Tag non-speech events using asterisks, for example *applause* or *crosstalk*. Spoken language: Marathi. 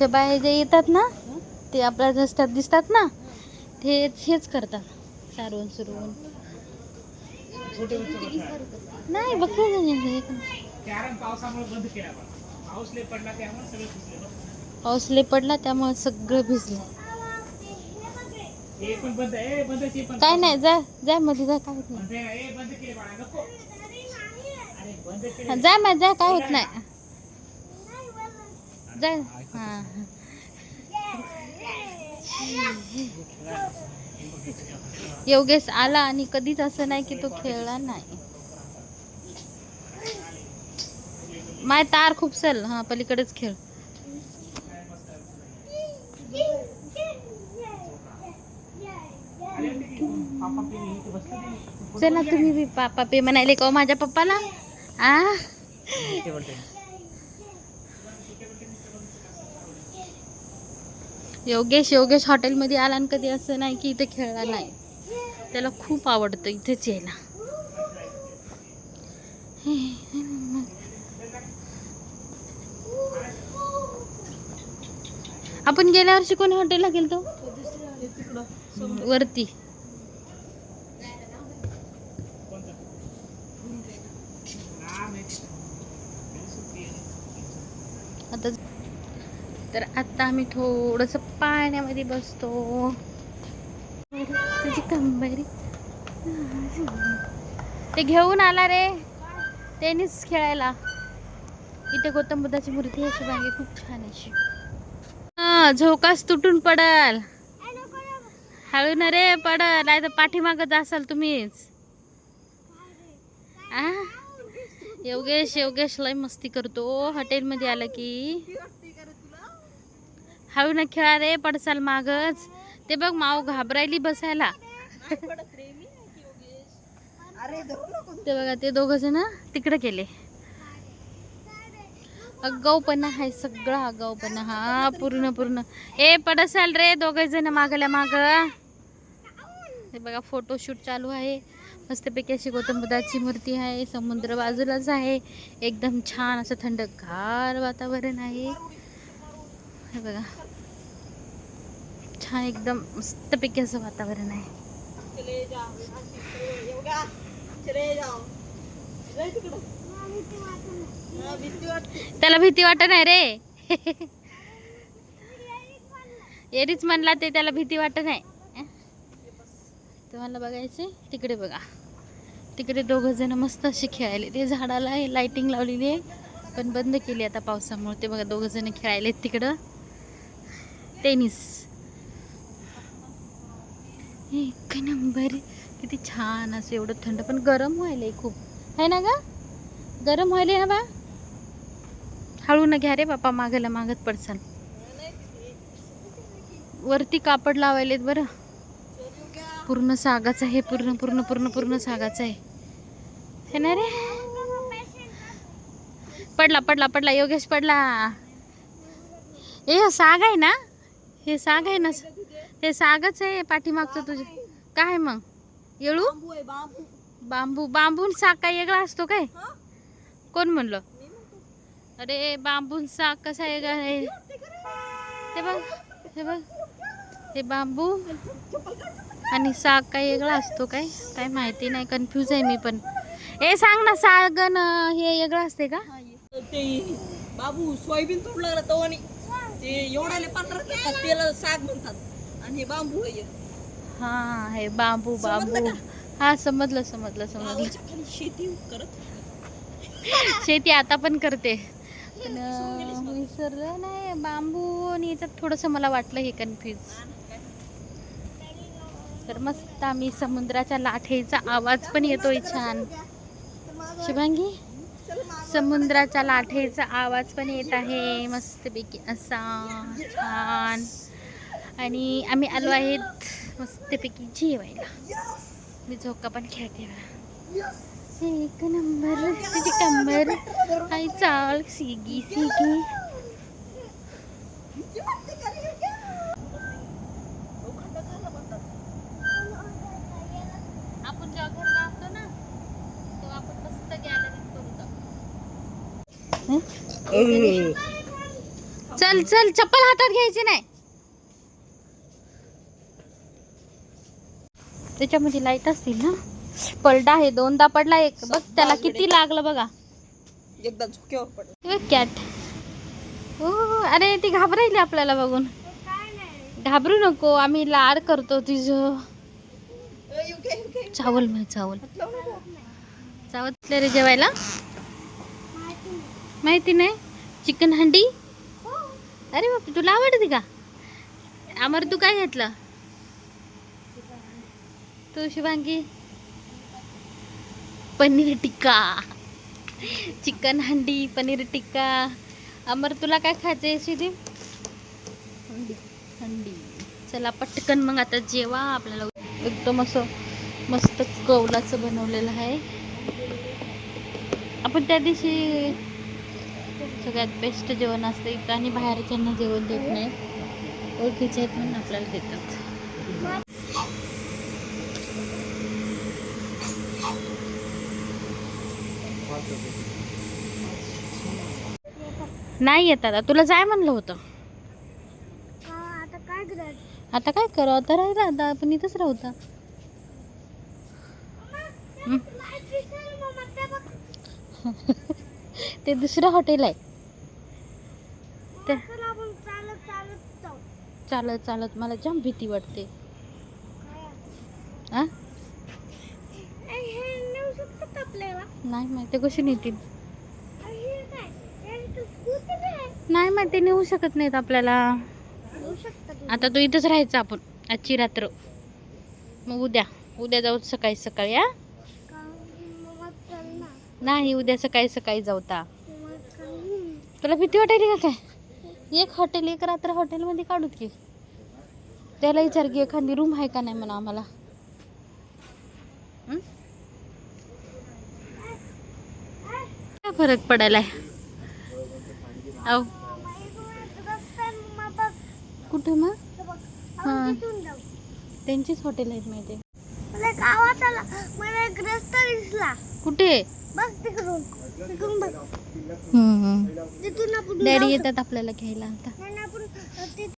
ते बाहेर जे येतात ना ते आपल्या रस्त्यात दिसतात ना ते हेच करतात. सारवून सुरवून. नाही बघ पाऊस लय पडला त्यामुळे सगळं भिजलं काय नाही जा जा मध्ये जा काय होत नाही. जा मग जा काय होत नाही. हा। योगेश आला आणि कधीच असं नाही की तो खेळला नाही. माय तार खूप सल. हा पलीकडेच खेळ. चला तुम्ही पापा पे म्हणाले का माझ्या पप्पाला? आ? योगेश योगेश हॉटेलमध्ये आला आणि कधी असं नाही की इथे खेळला नाही. त्याला खूप आवडतं इथेच यायला आपण गेल्या वर्षी कोणी हॉटेलला गेलतो? वरती. आता तर आता आम्ही थोडस पाण्यामध्ये बसतो. तुझी कंबरी. ते घेऊन आला रे. टेनिस खेळायला. इथे गौतम बुद्धाची मूर्ती अशी बागे खूप छान अशी. हा, झोकास तुटून पडल. हळू ना रे पडल. नाही तर पाठीमागच असाल तुम्हीच. आ? योगेश योगेश लय मस्ती करतो. हॉटेलमध्ये आला की. हळू ना खेळा रे पडसाल मागच. ते बघ माव घाबरायली बसायला. ते बघा ते दोघ जण तिकडे गेले. अगाऊपणा आहे सगळा अगाऊपणा हा पूर्ण पूर्ण. ए पडसाल रे दोघ जण मागल्या माग. हे बघा फोटोशूट चालू आहे. मस्तपैकी अशी गौतम बुद्धाची मूर्ती आहे समुद्र बाजूलाच आहे. एकदम छान असं थंडगार वातावरण आहे. हे बघा. छान एकदम मस्तपैकी असं वातावरण आहे. त्याला भीती वाटत नाही रे. एरीच म्हणला ते त्याला भीती वाटत नाही. तुम्हाला बघायचे तिकडे बघा. तिकडे दोघं जण मस्त असे खेळायले. ते झाडाला आहे लाइटिंग लावलेली आहे. पण बंद केली आता पावसामुळे. ते बघा दोघं जण खेळायले तिकडं. टेनिस एक नंबर. किती छान असं एवढं थंड. पण गरम व्हायलंय खूप. आहे ना ग? गरम व्हायला ना बा? हळू न घ्या रे बापा मागायला मागत पडसाल. वरती कापड लावायलेत बरं. पूर्ण सागाचं आहे पूर्ण पूर्ण पूर्ण पूर्ण सागाचं आहे. हे ना रे? पडला पडला पडला. योगेश पडला. ए साग आहे ना? हे साग आहे ना? हे सागच आहे पाठीमागचं तुझे. काय मग? येळू? बांबू. बांबून साग काय वेगळा असतो काय? कोण म्हणलं? अरे बांबून साग कसा वेगळा आहे? हे बघ हे बघ. हे बांबू आणि साग काय वेगळा असतो काय? काय माहिती नाही कन्फ्यूज आहे मी पण. ए सांग ना साग हे वेगळं असते का? ते बाबू सोयाबीन तोडला तो आणि ते एवढाले पांढरा करतात त्याला साग म्हणतात. आणि हे बांबू आहे. हा हे बांबू बांबू. हा समजलं समजलं समजलं. खाली शेती करत. शेती आता पण करते. पण विसरलं नाही बांबू आणि याच्यात थोडंसं मला वाटलं हे कन्फ्यूज तर मस्त आम्ही समुद्राच्या लाठेचा आवाज पण येतोय छान. शिवांगी? समुद्राच्या लाठेचा आवाज पण येत आहे. मस्तपैकी असा छान. आणि आम्ही आलो आहेत मस्तपैकी जेवायला. मी झोका पण खेळते एक नंबर. तिची कंबर आई चाल सिगी सिगी आपण जेव्हा घरला असतो ना तेव्हा आपण मस्त गॅलरीत करू चल चल चप्पल हातात घ्यायची नाही. त्याच्यामध्ये लाइट असतील ना? पडला आहे दोनदा पडला एक. बघ त्याला किती लागलं बघा. एकदा झोक्यावर पडला. कॅट हो अरे ती घाबरायली आपल्याला बघून. घाबरू नको आम्ही लाड करतो तुझं. चावल चावल. हात लावू नको. चावत रे जेवायला? माहिती नाही? चिकन हंडी? अरे बाप तुला आवडते का? अमर तू काय घेतलं? तू शुभांगी पनीर टिक्का. चिकन हंडी पनीर टिक्का. अमर तुला काय खायचंय शिदी हंडी हंडी. चला पटकन मग आता जेवा आपल्याला. एकदम असं मस्त कौलाचं बनवलेलं आहे. आपण त्या दिवशी सगळ्यात बेस्ट जेवण असतं इथं आणि बाहेरच्यांना जेवण देत नाही ओळखीचे आहेत म्हणून आपल्याला देतात. नाही येत आता. तुला जाय म्हणलं होतं. आता काय करायचं? आता काय करू? आता राहिला आता आपण इथंच राहू हं. *laughs* ते दुसरं हॉटेल आहे. चालत चालत. मला जाम भीती वाटते. आ? नाही माहिती कशी नेतील? आहे नाही माहिती नेऊ शकत नाहीत आपल्याला. आता तू इथंच राहायचं आपण. आजची रात्र. मग उद्या. उद्या जाऊ सकाळी सकाळी हा नाही उद्या सकाळी सकाळी जाऊ ता. मग काही तुला भीती वाटायली का काय? एक हॉटेल एक रात्र हॉटेलमध्ये काढूत की. त्याला विचार की एखादी रूम आहे का नाही म्हणा आम्हाला? काय फरक पडायला कुठे मग? हा. त्यांचीच हॉटेल आहेत माहिती कुठे? हम्म, हम्म. डॅडी येतात आपल्याला घ्यायला आता.